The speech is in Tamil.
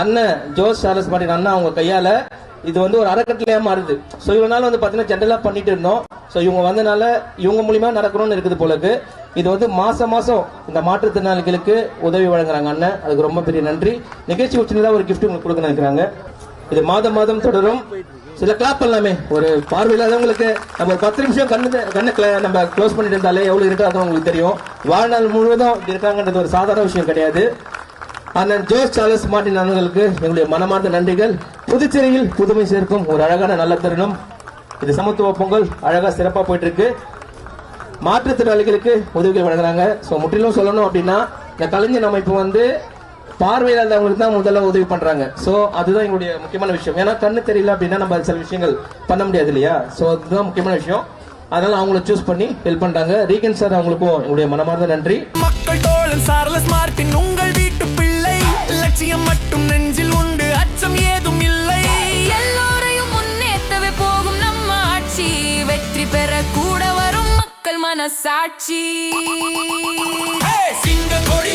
அண்ணன் ஜோஸ் சார்லஸ் மார்டின் அண்ணா அவங்க கையால இது வந்து ஒரு அறக்கட்டளையா மாறுது. ஸோ இவ்வளவு நாள் வந்து பாத்தீங்கன்னா ஜென்ரலா பண்ணிட்டு இருந்தோம். ஸோ இவங்க வந்தனால இவங்க மூலியமா நடக்கணும்னு இருக்குது போலக்கு இது வந்து மாசம் மாசம் இந்த மாற்றுத்திறனாளிகளுக்கு உதவி வழங்குறாங்க அண்ணன். அதுக்கு ரொம்ப பெரிய நன்றி. நிகழ்ச்சி சின்னதா ஒரு கிஃப்ட் உங்களுக்கு கொடுக்க நினைக்கிறாங்க. இது மாதம் மாதம் தொடரும். சில கிளாப் பண்ணலாமே. ஒரு பார்வையில்லாதவங்களுக்கு நம்ம ஒரு பத்து நிமிஷம் கண்ணு கண்ணு நம்ம க்ளோஸ் பண்ணிட்டு இருந்தாலே எவ்வளவு இருக்காது உங்களுக்கு தெரியும். வாழ்நாள் முழுவதும் இருக்காங்கன்றது ஒரு சாதாரண விஷயம் கிடையாது. அண்ணன் ஜோஸ் சார்லஸ் மார்டின் அவர்களுக்கு எங்களுடைய மனமார்ந்த நன்றிகள். புதுச்சேரியில் புதுமை சேர்க்கும் ஒரு அழகான நல்ல தருணம். இது சமத்துவ பொங்கல் அழகா சிறப்பா போயிட்டு இருக்கு மாற்றுத்திறனாளிகளுக்கு உதவிகள் வழங்குறாங்க. ஸோ முற்றிலும் சொல்லணும் அப்படின்னா இந்த கலைஞர் அமைப்பு வந்து பார்வையில்லாதவங்களுக்கு தான் முதல்ல உதவி பண்றாங்க. ஸோ அதுதான் எங்களுடைய முக்கியமான விஷயம். ஏன்னா கண்ணு தெரியல அப்படின்னா நம்ம சில விஷயங்கள் பண்ண முடியாது இல்லையா? ஸோ அதுதான் முக்கியமான விஷயம். அதனால அவங்கள சூஸ் பண்ணி ஹெல்ப் பண்றாங்க. ரீகன் சார் அவங்களுக்கும் எங்களுடைய மனமார்ந்த நன்றி. மக்கள் தோழன் சார்லஸ் உங்கள் மனசாட்சி. சிங்க கொடி